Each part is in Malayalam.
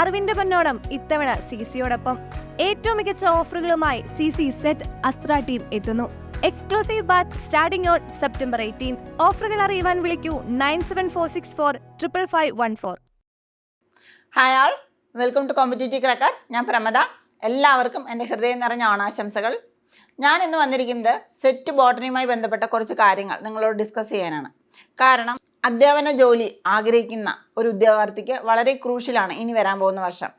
അറിവിന്റെ പൊന്നോണം ഇത്തവണ സി സിയോടൊപ്പം ഏറ്റവും മികച്ച ഓഫറുകളുമായി C C SET Astra team എത്തുന്നു. Exclusive batch starting on September eighteen ഓഫറുകൾ അറിയുവാൻ വിളിക്കൂ nine seven four six four triple five one four hi all welcome to competitive cracker ഞാൻ പ്രമദ. എല്ലാവർക്കും എന്റെ ഹൃദയം നിറഞ്ഞ ഓണാശംസകൾ. ഞാൻ ഇന്ന് വന്നിരിക്കുന്നത് സെറ്റ് ബോട്ടണിയുമായി ബന്ധപ്പെട്ട കുറച്ച് കാര്യങ്ങൾ നിങ്ങളോട് ഡിസ്കസ് ചെയ്യാനാണ്. കാരണം അധ്യാപന ജോലി ആഗ്രഹിക്കുന്ന ഒരു ഉദ്യോഗാർത്ഥിക്ക് വളരെ ക്രൂഷ്യലാണ് ഇനി വരാൻ പോകുന്ന വർഷം.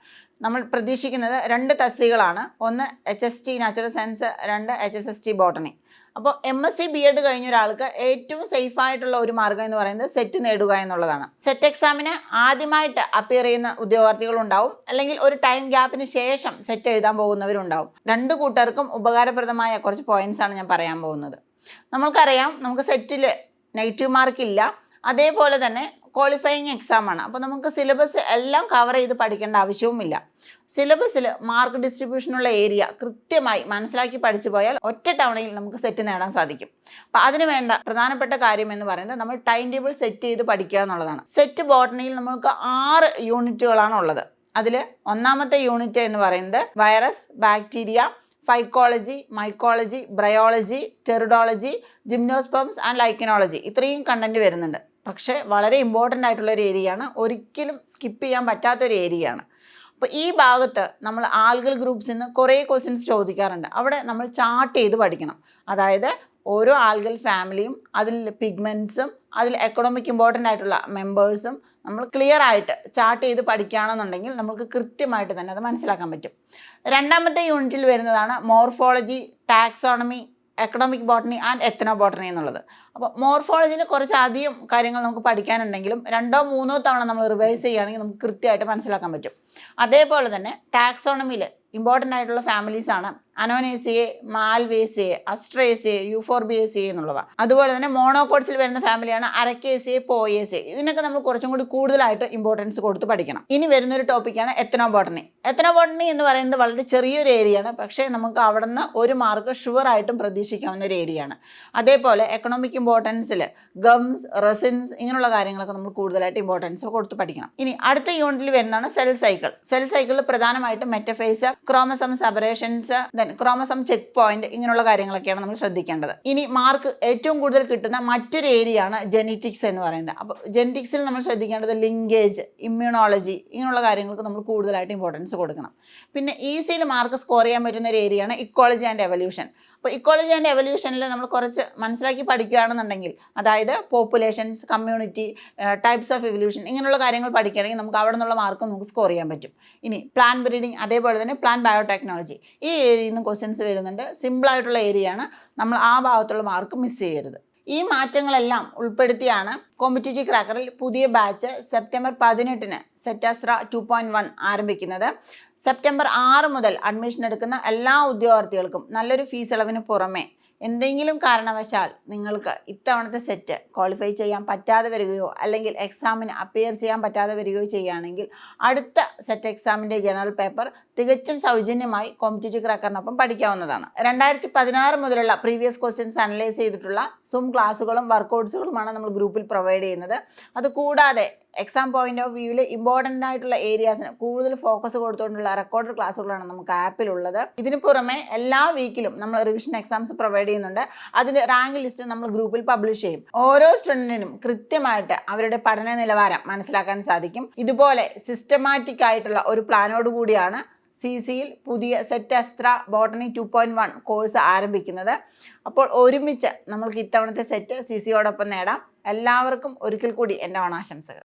നമ്മൾ പ്രതീക്ഷിക്കുന്നത് രണ്ട് തസ്തികളാണ് ഒന്ന് H S T natural science രണ്ട് H S S T botany അപ്പോൾ M S C B Ed കഴിഞ്ഞ ഒരാൾക്ക് ഏറ്റവും സേഫ് ആയിട്ടുള്ള ഒരു മാർഗം എന്ന് പറയുന്നത് സെറ്റ് നേടുക എന്നുള്ളതാണ്. സെറ്റ് എക്സാമിന് ആദ്യമായിട്ട് അപ്പിയർ ചെയ്യുന്ന ഉദ്യോഗാർത്ഥികളുണ്ടാവും അല്ലെങ്കിൽ ഒരു ടൈം ഗ്യാപ്പിന് ശേഷം സെറ്റ് എഴുതാൻ പോകുന്നവരുണ്ടാവും. രണ്ട് കൂട്ടർക്കും ഉപകാരപ്രദമായ കുറച്ച് പോയിന്റ്സ് ആണ് ഞാൻ പറയാൻ പോകുന്നത്. നമ്മൾക്കറിയാം നമുക്ക് സെറ്റിൽ നെഗറ്റീവ് മാർക്ക് ഇല്ല. അതേപോലെ തന്നെ ക്വാളിഫയിങ് എക്സാം ആണ്. അപ്പോൾ നമുക്ക് സിലബസ് എല്ലാം കവർ ചെയ്ത് പഠിക്കേണ്ട ആവശ്യവുമില്ല. സിലബസിൽ മാർക്ക് ഡിസ്ട്രിബ്യൂഷനുള്ള ഏരിയ കൃത്യമായി മനസ്സിലാക്കി പഠിച്ചു പോയാൽ ഒറ്റ തവണയിൽ നമുക്ക് സെറ്റ് നേടാൻ സാധിക്കും. അപ്പോൾ അതിന് വേണ്ട പ്രധാനപ്പെട്ട കാര്യം എന്ന് പറയുന്നത് നമ്മൾ ടൈം ടേബിൾ സെറ്റ് ചെയ്ത് പഠിക്കുക എന്നുള്ളതാണ്. സെറ്റ് ബോട്ടണിയിൽ നമുക്ക് ആറ് യൂണിറ്റുകളാണ് ഉള്ളത്. അതിൽ ഒന്നാമത്തെ യൂണിറ്റ് എന്ന് പറയുന്നത് virus bacteria phycology mycology bryology pteridology gymnosperms and lichenology ഇത്രയും കണ്ടന്റ് വരുന്നുണ്ട്. പക്ഷേ വളരെ ഇമ്പോർട്ടന്റ് ആയിട്ടുള്ള ഒരു ഏരിയയാണ് ഒരിക്കലും സ്കിപ്പ് ചെയ്യാൻ പറ്റാത്തൊരു ഏരിയയാണ് അപ്പോൾ ഈ ഭാഗത്ത് നമ്മൾ ആൽഗൽ ഗ്രൂപ്പ്സിൽ നിന്ന് കുറേ ക്വസ്റ്റ്യൻസ് ചോദിക്കാറുണ്ട്. അവിടെ നമ്മൾ ചാർട്ട് ചെയ്ത് പഠിക്കണം. അതായത് ഓരോ ആൽഗൽ ഫാമിലിയും അതിൽ പിഗ്മെന്റ്സും അതിൽ എക്കണോമിക് ഇമ്പോർട്ടന്റ് ആയിട്ടുള്ള മെമ്പേഴ്സും നമ്മൾ ക്ലിയർ ആയിട്ട് ചാർട്ട് ചെയ്ത് പഠിക്കുകയാണെന്നുണ്ടെങ്കിൽ നമുക്ക് കൃത്യമായിട്ട് തന്നെ അത് മനസ്സിലാക്കാൻ പറ്റും. രണ്ടാമത്തെ യൂണിറ്റിൽ വരുന്നതാണ് morphology taxonomy economic botany and ethnobotany എന്നുള്ളത്. അപ്പോൾ മോർഫോളജിയിൽ കുറച്ച് അധികം കാര്യങ്ങൾ നമുക്ക് പഠിക്കാനുണ്ടെങ്കിലും രണ്ടോ മൂന്നോ തവണ നമ്മൾ റിവൈസ് ചെയ്യുകയാണെങ്കിൽ നമുക്ക് കൃത്യമായിട്ട് മനസ്സിലാക്കാൻ പറ്റും. അതേപോലെ തന്നെ ടാക്സോണമിയിൽ ഇമ്പോർട്ടന്റ് ആയിട്ടുള്ള ഫാമിലീസാണ് അനോനേസിയെ മാൽവേസിയെ അസ്ട്രേസിയെ യൂഫോർബിയേസിയെ എന്നുള്ളവ. അതുപോലെ തന്നെ മോണോകോഡ്സിൽ വരുന്ന ഫാമിലിയാണ് അരക്കേസിയെ പോയേസിയെ. ഇതിനൊക്കെ നമ്മൾ കുറച്ചും കൂടി കൂടുതലായിട്ട് ഇമ്പോർട്ടൻസ് കൊടുത്ത് പഠിക്കണം. ഇനി വരുന്ന ഒരു ടോപ്പിക്കാണ് എത്തനോബോട്ടണി എത്തനോബോട്ടണി എന്ന് പറയുന്നത് വളരെ ചെറിയൊരു ഏരിയയാണ് പക്ഷേ നമുക്ക് അവിടെ നിന്ന് ഒരു മാർക്ക് ഷുവറായിട്ടും പ്രതീക്ഷിക്കാവുന്ന ഒരു ഏരിയയാണ് അതേപോലെ എക്കണോമിക് ഇമ്പോർട്ടൻസിൽ ഗംസ് റെസിൻസ് ഇങ്ങനെയുള്ള കാര്യങ്ങളൊക്കെ നമ്മൾ കൂടുതലായിട്ട് ഇമ്പോർട്ടൻസ് കൊടുത്ത് പഠിക്കണം. ഇനി അടുത്ത യൂണിറ്റിൽ വരുന്നതാണ് സെൽ സൈക്കിൾ സെൽ സൈക്കിളിൽ പ്രധാനമായിട്ടും metaphase chromosome aberrations then chromosome checkpoint ഇങ്ങനെയുള്ള കാര്യങ്ങളൊക്കെയാണ് നമ്മൾ ശ്രദ്ധിക്കേണ്ടത്. ഇനി മാർക്ക് ഏറ്റവും കൂടുതൽ കിട്ടുന്ന മറ്റൊരു ഏരിയ ആണ് ജെനറ്റിക്സ് എന്ന് പറയുന്നത്. അപ്പോൾ ജെനറ്റിക്സിൽ നമ്മൾ ശ്രദ്ധിക്കേണ്ടത് ലിങ്കേജ് ഇമ്മ്യൂണോളജി ഇങ്ങനെയുള്ള കാര്യങ്ങൾക്ക് നമ്മൾ കൂടുതലായിട്ട് ഇമ്പോർട്ടൻസ് കൊടുക്കണം. പിന്നെ ഈസിയിൽ മാർക്ക് സ്കോർ ചെയ്യാൻ പറ്റുന്ന ഒരു ഏരിയ ആണ് ഇക്കോളജി ആൻഡ് എവല്യൂഷൻ അപ്പോൾ ഇക്കോളജി ആൻഡ് എവല്യൂഷനിൽ നമ്മൾ കുറച്ച് മനസ്സിലാക്കി പഠിക്കുകയാണെന്നുണ്ടെങ്കിൽ അതായത് populations community types of evolution ഇങ്ങനെയുള്ള കാര്യങ്ങൾ പഠിക്കുകയാണെങ്കിൽ നമുക്ക് അവിടെ നിന്നുള്ള മാർക്ക് നമുക്ക് സ്കോർ ചെയ്യാൻ പറ്റും. ഇനി പ്ലാൻ ബ്രീഡിംഗ് അതേപോലെ തന്നെ പ്ലാൻ ബയോടെക്നോളജി ഈ ഏരിയയിൽ നിന്ന് ക്വസ്റ്റ്യൻസ് വരുന്നുണ്ട്. സിമ്പിളായിട്ടുള്ള ഏരിയയാണ് നമ്മൾ ആ ഭാഗത്തുള്ള മാർക്ക് മിസ് ചെയ്യരുത്. ഈ മാറ്റങ്ങളെല്ലാം ഉൾപ്പെടുത്തിയാണ് കോമ്പറ്റേറ്റീവ് ക്രാക്കറിൽ പുതിയ ബാച്ച് സെപ്റ്റംബർ പതിനെട്ടിന് സെറ്റാസ്ത്ര ടു പോയിന്റ് വൺ ആരംഭിക്കുന്നത്. സെപ്റ്റംബർ ആറ് മുതൽ അഡ്മിഷൻ എടുക്കുന്ന എല്ലാ ഉദ്യോഗാർത്ഥികൾക്കും നല്ലൊരു ഫീസ് ഇളവിന് പുറമെ എന്തെങ്കിലും കാരണവശാൽ നിങ്ങൾക്ക് ഇത്തവണത്തെ സെറ്റ് ക്വാളിഫൈ ചെയ്യാൻ പറ്റാതെ വരികയോ അല്ലെങ്കിൽ എക്സാമിന് അപ്പിയർ ചെയ്യാൻ പറ്റാതെ വരികയോ ചെയ്യുകയാണെങ്കിൽ അടുത്ത സെറ്റ് എക്സാമിന്റെ ജനറൽ പേപ്പർ തികച്ചും സൗജന്യമായി കോമ്പറ്റേറ്റീവ് ക്രാക്കറിനൊപ്പം പഠിക്കാവുന്നതാണ്. രണ്ടായിരത്തി പതിനാറ് മുതലുള്ള പ്രീവിയസ് ക്വസ്റ്റ്യൻസ് അനലൈസ് ചെയ്തിട്ടുള്ള സും ക്ലാസ്സുകളും വർക്കൗട്ട്സുകളുമാണ് നമ്മൾ ഗ്രൂപ്പിൽ പ്രൊവൈഡ് ചെയ്യുന്നത്. അതുകൂടാതെ എക്സാം പോയിന്റ് ഓഫ് വ്യൂവിൽ ഇമ്പോർട്ടന്റ് ആയിട്ടുള്ള ഏരിയാസിന് കൂടുതൽ ഫോക്കസ് കൊടുത്തുകൊണ്ടുള്ള റെക്കോർഡഡ് ക്ലാസ്സുകളാണ് നമുക്ക് ആപ്പിലുള്ളത് ഇതിന് പുറമെ എല്ലാ വീക്കിലും നമ്മൾ റിവിഷൻ എക്സാംസ് പ്രൊവൈഡ് ചെയ്യുന്നുണ്ട്. അതിന്റെ റാങ്ക് ലിസ്റ്റ് നമ്മൾ ഗ്രൂപ്പിൽ പബ്ലിഷ് ചെയ്യും. ഓരോ സ്റ്റുഡന്റിനും കൃത്യമായിട്ട് അവരുടെ പഠന നിലവാരം മനസ്സിലാക്കാൻ സാധിക്കും. ഇതുപോലെ സിസ്റ്റമാറ്റിക് ആയിട്ടുള്ള ഒരു പ്ലാനോട് കൂടിയാണ് സി സിയിൽ പുതിയ SET Astra botany two point one course ആരംഭിക്കുന്നത്. അപ്പോൾ ഒരുമിച്ച് നമ്മൾക്ക് ഇത്തവണത്തെ സെറ്റ് സി സിയോടൊപ്പം നേടാം. എല്ലാവർക്കും ഒരിക്കൽ കൂടി എന്റെ ഓണാശംസകൾ.